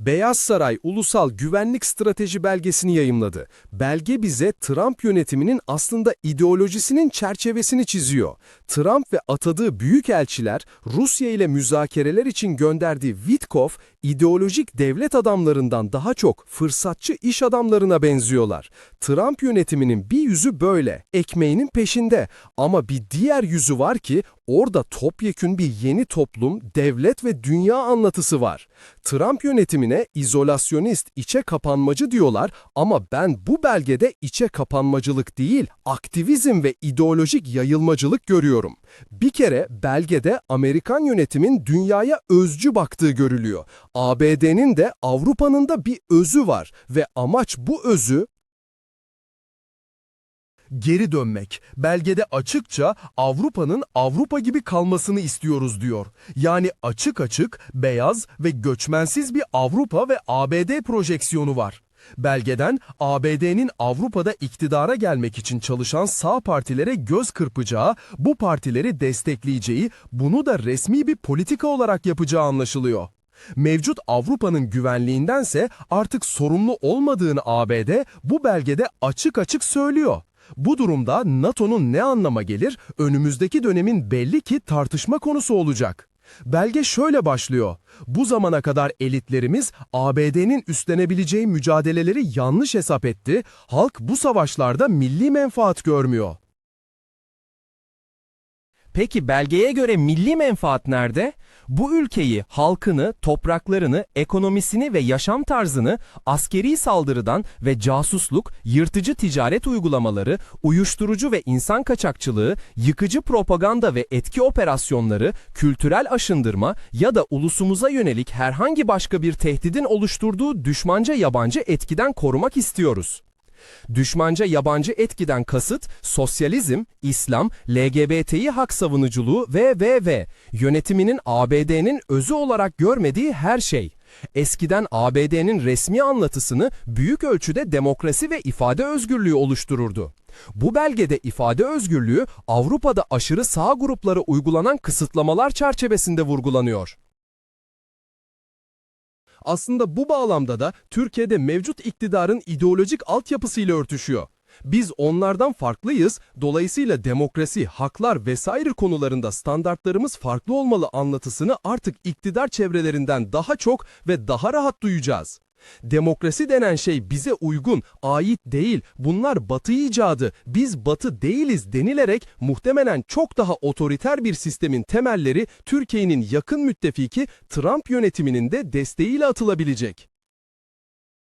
Beyaz Saray Ulusal Güvenlik Strateji belgesini yayımladı. Belge bize Trump yönetiminin aslında ideolojisinin çerçevesini çiziyor. Trump ve atadığı büyükelçiler Rusya ile müzakereler için gönderdiği Witkoff, ideolojik devlet adamlarından daha çok fırsatçı iş adamlarına benziyorlar. Trump yönetiminin bir yüzü böyle, ekmeğinin peşinde. Ama bir diğer yüzü var ki orada topyekün bir yeni toplum, devlet ve dünya anlatısı var. Trump yönetimine izolasyonist, içe kapanmacı diyorlar ama ben bu belgede içe kapanmacılık değil, aktivizm ve ideolojik yayılmacılık görüyorum. Bir kere belgede Amerikan yönetimin dünyaya özcü baktığı görülüyor. ABD'nin de Avrupa'nın da bir özü var ve amaç bu özü geri dönmek. Belgede açıkça Avrupa'nın Avrupa gibi kalmasını istiyoruz diyor. Yani açık açık beyaz ve göçmensiz bir Avrupa ve ABD projeksiyonu var. Belgeden ABD'nin Avrupa'da iktidara gelmek için çalışan sağ partilere göz kırpacağı, bu partileri destekleyeceği, bunu da resmi bir politika olarak yapacağı anlaşılıyor. Mevcut Avrupa'nın güvenliğindense artık sorumlu olmadığını ABD bu belgede açık açık söylüyor. Bu durumda NATO'nun ne anlama gelir önümüzdeki dönemin belli ki tartışma konusu olacak. Belge şöyle başlıyor. Bu zamana kadar elitlerimiz ABD'nin üstlenebileceği mücadeleleri yanlış hesap etti. Halk bu savaşlarda milli menfaat görmüyor. Peki belgeye göre milli menfaat nerede? Bu ülkeyi, halkını, topraklarını, ekonomisini ve yaşam tarzını askeri saldırıdan ve casusluk, yırtıcı ticaret uygulamaları, uyuşturucu ve insan kaçakçılığı, yıkıcı propaganda ve etki operasyonları, kültürel aşındırma ya da ulusumuza yönelik herhangi başka bir tehdidin oluşturduğu düşmanca yabancı etkiden korumak istiyoruz. Düşmanca yabancı etkiden kasıt sosyalizm, İslam, LGBTİ hak savunuculuğu ve ve ve yönetiminin ABD'nin özü olarak görmediği her şey. Eskiden ABD'nin resmi anlatısını büyük ölçüde demokrasi ve ifade özgürlüğü oluştururdu. Bu belgede ifade özgürlüğü Avrupa'da aşırı sağ gruplara uygulanan kısıtlamalar çerçevesinde vurgulanıyor. Aslında bu bağlamda da Türkiye'de mevcut iktidarın ideolojik altyapısıyla örtüşüyor. Biz onlardan farklıyız, dolayısıyla demokrasi, haklar vesaire konularında standartlarımız farklı olmalı anlatısını artık iktidar çevrelerinden daha çok ve daha rahat duyacağız. Demokrasi denen şey bize uygun, ait değil, bunlar batı icadı, biz batı değiliz denilerek muhtemelen çok daha otoriter bir sistemin temelleri Türkiye'nin yakın müttefiki Trump yönetiminin de desteğiyle atılabilecek.